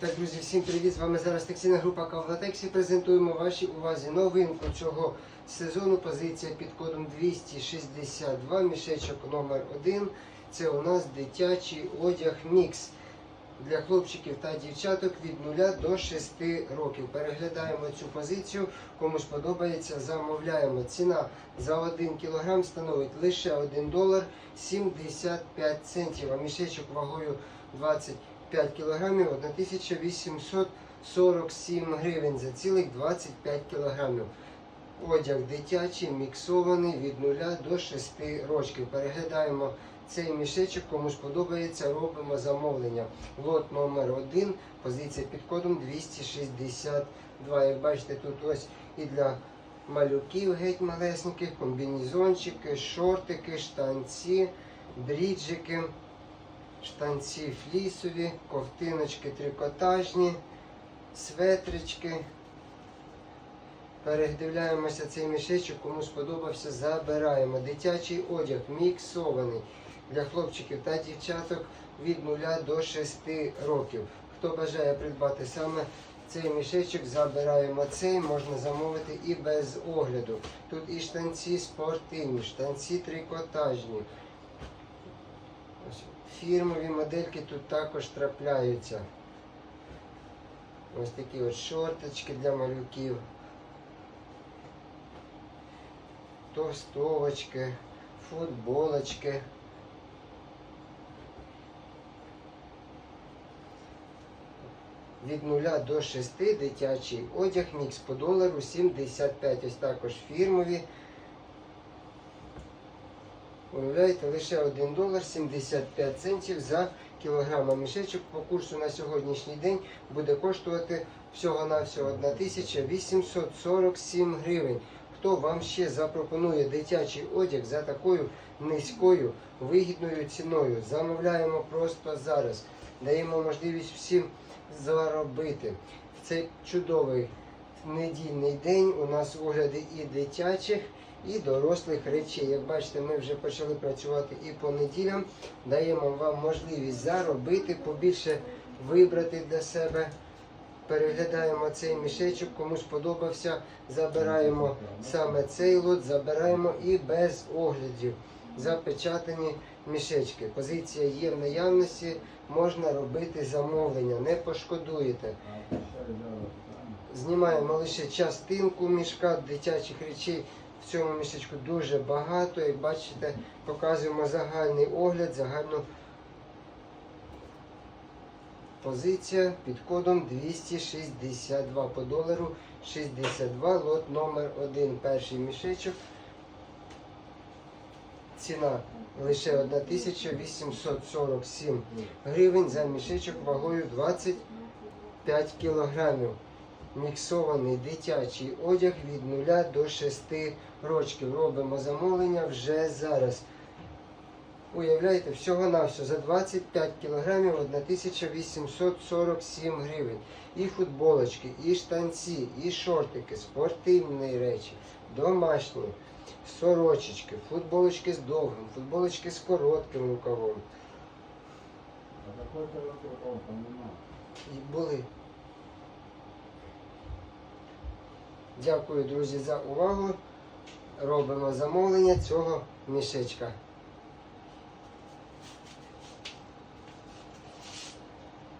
Так, друзі, всім привіт! З вами зараз текстильна група Кавлатексі. Презентуємо вашій увазі новинку цього сезону. Позиція під кодом 262, мішечок номер 1 Це у нас дитячий одяг мікс для хлопчиків та дівчаток від 0 до 6 років. Переглядаємо цю позицію. Кому сподобається, замовляємо. Ціна за 1 кг становить лише 1 долар 75 центів, а мішечок вагою 20 5 кілограмів 1847 гривень за цілих 25 кілограмів. Одяг дитячий, міксований від 0 до 6 років. Переглядаємо цей мішечок, кому сподобається, робимо замовлення. Лот номер 1 позиція під кодом 262. Як бачите, тут ось і для малюків геть малесеньких, комбінезончики, шортики, штанці, бріджики штанці флісові, ковтиночки трикотажні, светрички. Передивляємося цей мішечок, кому сподобався, забираємо. Дитячий одяг міксований для хлопчиків та дівчаток від 0 до 6 років. Хто бажає придбати саме цей мішечок, забираємо цей, можна замовити і без огляду. Тут і штанці спортивні, штанці трикотажні. Фірмові модельки тут також трапляються. Ось такі от шорточки для малюків. Товстовочки, футболочки. Від 0 до 6 дитячий одяг мікс по долару 75. Ось також фірмові. Уявляєте, лише 1 долар 75 центів за кілограм. А мішечок по курсу на сьогоднішній день буде коштувати всього-навсього 1847 гривень. Хто вам ще запропонує дитячий одяг за такою низькою вигідною ціною? Замовляємо просто зараз. Даємо можливість всім заробити. В цей чудовий недільний день у нас огляди і дитячих, і дорослих речей. Як бачите, ми вже почали працювати і по неділям. Даємо вам можливість заробити, побільше вибрати для себе. Переглядаємо цей мішечок, кому сподобався, забираємо саме цей лот, забираємо і без оглядів запечатані мішечки. Позиція є в наявності, можна робити замовлення, не пошкодуєте. Знімаємо лише частинку мішка дитячих речей. В цьому мішечку дуже багато. Як бачите, показуємо загальний огляд, загальну позиція під кодом 262 по долару 62, лот номер 1 перший мішечок. Ціна лише 1847 гривень за мішечок вагою 25 кілограмів. Міксований дитячий одяг від 0 до 6 років. Робимо замовлення вже зараз. Уявляєте, всього-навсього за 25 кілограмів 1847 гривень. І футболочки, і штанці, і шортики, спортивні речі, домашні, сорочечки, футболочки з довгим, футболочки з коротким рукавом. А какой то рукав там нема? І були. Дякую, друзі, за увагу. Робимо замовлення цього мішечка.